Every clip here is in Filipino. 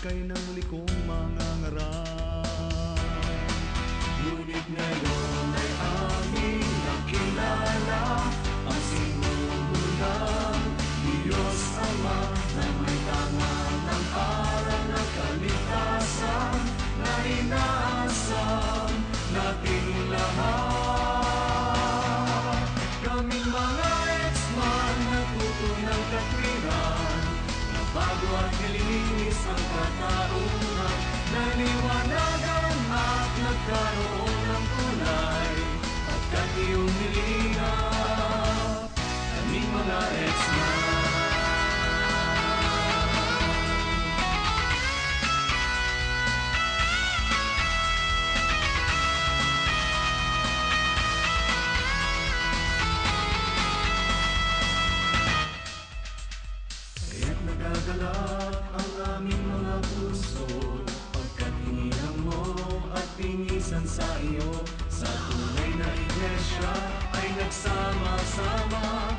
kay nang muli kong mangangarap Ngunit ngayon ay aming nakilala Ang sinuunang Diyos Ama Na may tangan ng aral ng kaligtasan Na inaasam nating lahat. Kaming mga ex-man natuto ng katwiran bago at nilinis ang katarungan Naliwanagan at nagkaroon ng kulay Pagkat iyong nilingap Kaming mga ex-man pingisan sa iyo Sa tunay na iglesia ay nagsama-sama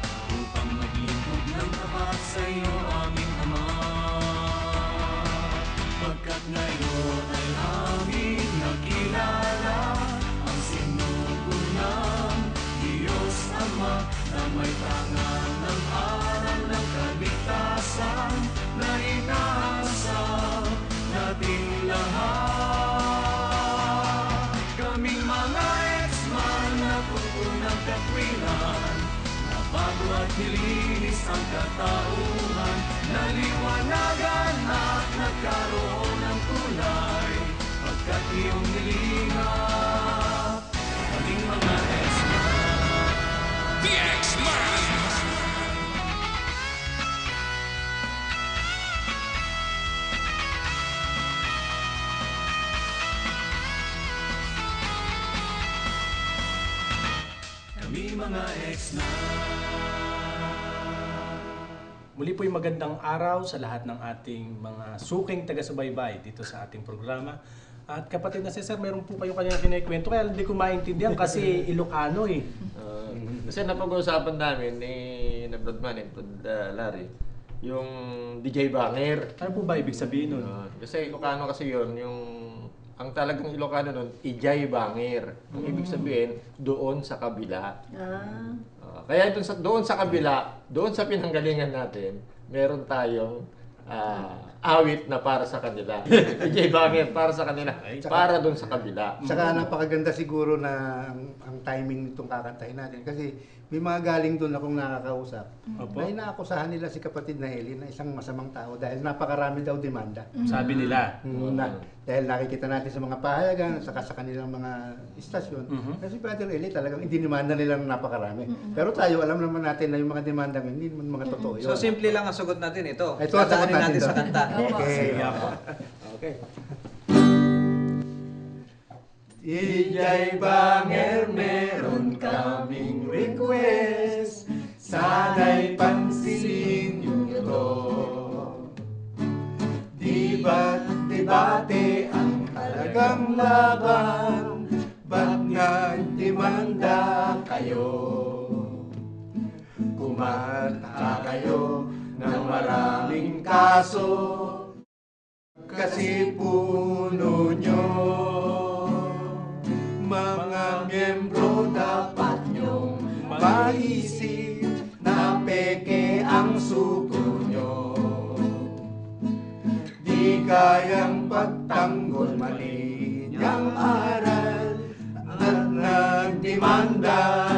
nilinis ang katauhan. Naliwanagan at nagkaroon ng kulay Pagkat iyong nilingap Kaming mga ex-man The X-Man! Kami mga ex-man Muli po'y magandang araw sa lahat ng ating mga suking taga-subaybay dito sa ating programa. At kapatid na si Sir, meron po kayong kanyang kinikwento kaya hindi ko maintindihan kasi Ilocano eh. Uh, kasi napag-uusapan namin ni na Broadman and uh, Larry, yung DJ Banger. Ano po ba ibig sabihin nun? Uh, kasi Ilocano kasi yon yung ang talagang Ilocano nun, Ijay Banger. Ang ibig sabihin, doon sa kabila. Ah. Uh, kaya doon sa, doon sa kabila, doon sa pinanggalingan natin, meron tayong ah, awit na para sa kanila. Ijay Banger para sa kanila, para doon sa kabila. Saka napakaganda siguro na ang, ang timing nitong kakantahin natin kasi may mga galing doon akong nakakausap Opo. na inaakusahan nila si kapatid na Helen na isang masamang tao dahil napakarami daw demanda. Sabi nila. Mm, na, dahil nakikita natin sa mga pahayagan, saka sa kanilang mga istasyon, Mhm. kasi Brother Eli talagang idinimanda nila ng napakarami. Pero tayo, alam naman natin na yung mga demandang hindi naman mga totoo yun. So simple lang ang sagot natin ito. Ito ang sagot Dadaanin natin natin sa kanta. Okay. Okay. DJ Banger, meron kaming request Sana'y pansinin niyo ito Di ba't debate ang talagang laban Ba't nagdemanda kayo? Kumanta kayo ng maraming kaso. Kasi puno nyo Mga miyembro dapat nyong maisip Na peke ang suko nyo. Di kayang pagtanggol mali niyang aral At nagdemanda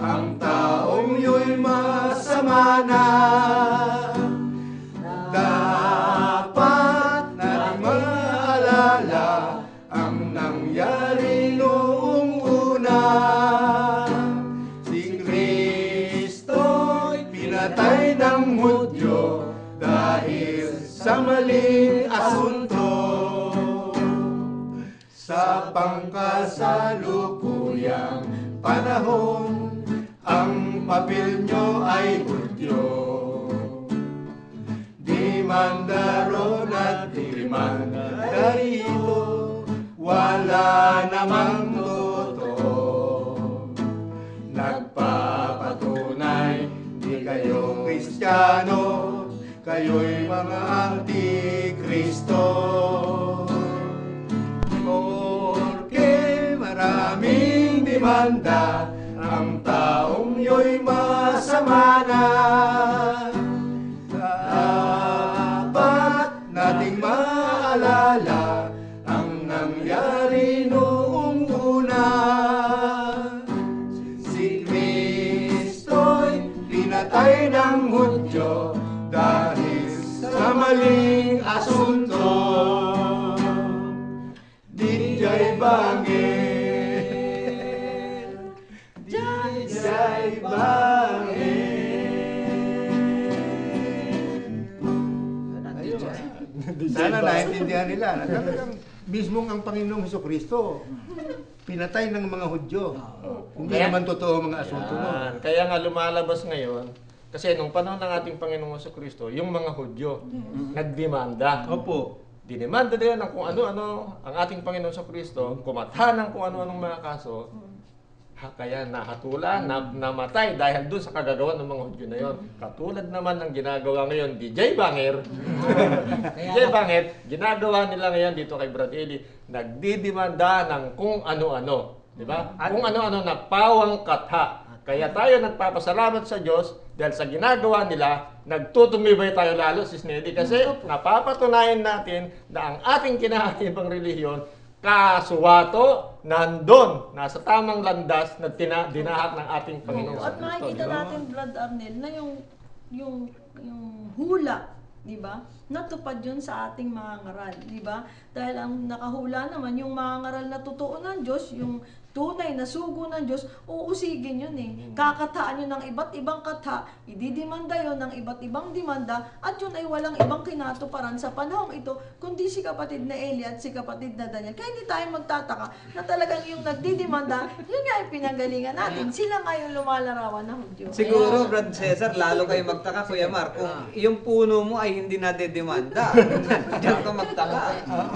ang taong yo'y masama na. Dapat nating maalala ang nangyari noong una. Si Kristo'y pinatay ng Hudyo dahil sa maling asunto. Sa pangkasalukuyang panahon, ang papel nyo ay Hudyo. Demanda mga narito Wala namang totoo Nagpapatunay Di kayo kristyano Kayo'y mga antikristo Porque maraming demanda Ang taong yo'y Sana naintindihan nila na talagang mismong ang Panginoong Heso Kristo pinatay ng mga Hudyo. Hindi Kaya- naman totoo ang mga asunto. Yan. Kaya nga lumalabas ngayon, kasi nung panahon ng ating Panginoong Hesus Kristo, yung mga Hudyo, nagdemanda. Opo. Dinimanda nila ng kung ano-ano ang ating Panginoon sa Kristo, kumata ng kung ano-anong mga kaso, ha, kaya nahatulan, na, namatay dahil doon sa kagagawa ng mga Hudyo na yon. Katulad naman ng ginagawa ngayon, DJ Banger, DJ Banger, ginagawa nila ngayon dito kay Brad Eli, nagdidimanda ng kung ano-ano. Di ba? Kung ano-ano na pawang katha. Kaya tayo nagpapasalamat sa Diyos dahil sa ginagawa nila, nagtutumibay tayo lalo, Sis Nelly, kasi napapatunayan natin na ang ating kinahanibang relihiyon, kasuwato, nandun, nasa tamang landas na tina, dinahat ng ating Panginoon At makikita natin, Brad Arnel, na yung, yung, yung hula, di ba? Natupad yun sa ating mga ngaral, di ba? Dahil ang nakahula naman, yung mga ngaral na totoo ng Diyos, yung tunay na sugo ng Diyos, uusigin yun eh. Kakataan yun ng iba't ibang katha, ididimanda yun ng iba't ibang demanda, at yun ay walang ibang kinatuparan sa panahong ito, kundi si kapatid na Eli at si kapatid na Daniel. Kaya hindi tayo magtataka na talagang yung nagdidimanda, yun nga yung pinanggalingan natin. Sila nga yung lumalarawan ng Hudyo. Siguro, Brad Cesar, lalo kayo magtaka, Kuya Mar, kung yung puno mo ay hindi nadedemanda. Diyan ka magtaka.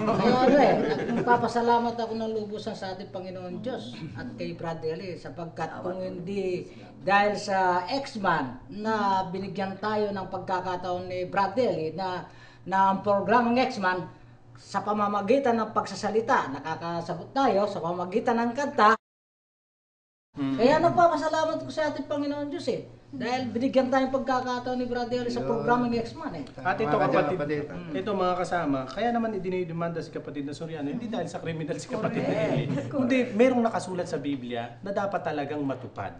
Kaya ano eh, nagpapasalamat ako ng lubusan sa ating Panginoon Diyos at kay Brother Eli sapagkat kung hindi dahil sa X-Man na binigyan tayo ng pagkakataon ni Brother Eli na, na ang programang X-Man sa pamamagitan ng pagsasalita, nakakasabot tayo sa pamamagitan ng kanta, kaya nagpapasalamat ko sa ating Panginoon Diyos eh. Dahil binigyan tayong pagkakataon ni Brother sa Yun. programang X-Man eh. At ito Mga kapatid, kapatid. ito mga kasama, kaya naman idinidemanda si kapatid na Soriano, hindi dahil sa kriminal si kapatid na Eli, kundi merong nakasulat sa Biblia na dapat talagang matupad.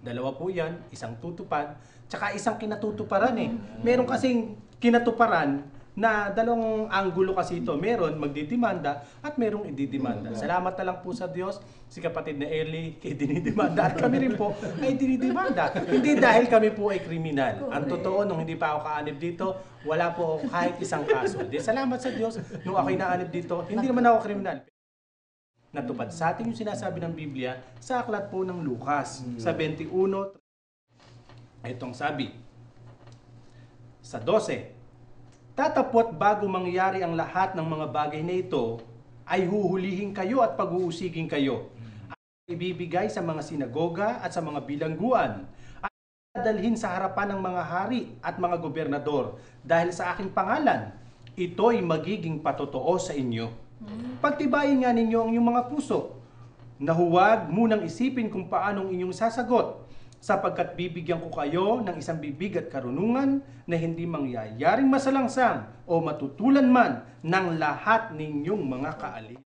Dalawa po yan, isang tutupad, tsaka isang kinatutuparan eh. Meron kasing kinatuparan na dalawang anggulo kasi ito. Meron magdidemanda at merong ididemanda. Salamat na lang po sa Diyos, si kapatid na Eli kay dinidemanda at kami rin po ay dinidemanda. hindi dahil kami po ay kriminal. Ang totoo, nung hindi pa ako kaanib dito, wala po ako kahit isang kaso. Di, salamat sa Diyos, nung ako'y naanib dito, hindi naman ako kriminal. Natupad sa atin yung sinasabi ng Biblia sa aklat po ng Lucas, sa 21, itong sabi, sa 12, Tatapot bago mangyari ang lahat ng mga bagay na ito, ay huhulihin kayo at pag-uusigin kayo. At ibibigay sa mga sinagoga at sa mga bilangguan. At dadalhin sa harapan ng mga hari at mga gobernador dahil sa aking pangalan. Ito'y magiging patotoo sa inyo. Pagtibayin nga ninyo ang inyong mga puso na huwag munang isipin kung paanong inyong sasagot sapagkat bibigyan ko kayo ng isang bibig at karunungan na hindi mangyayaring masalangsang o matutulan man ng lahat ninyong mga kaalis.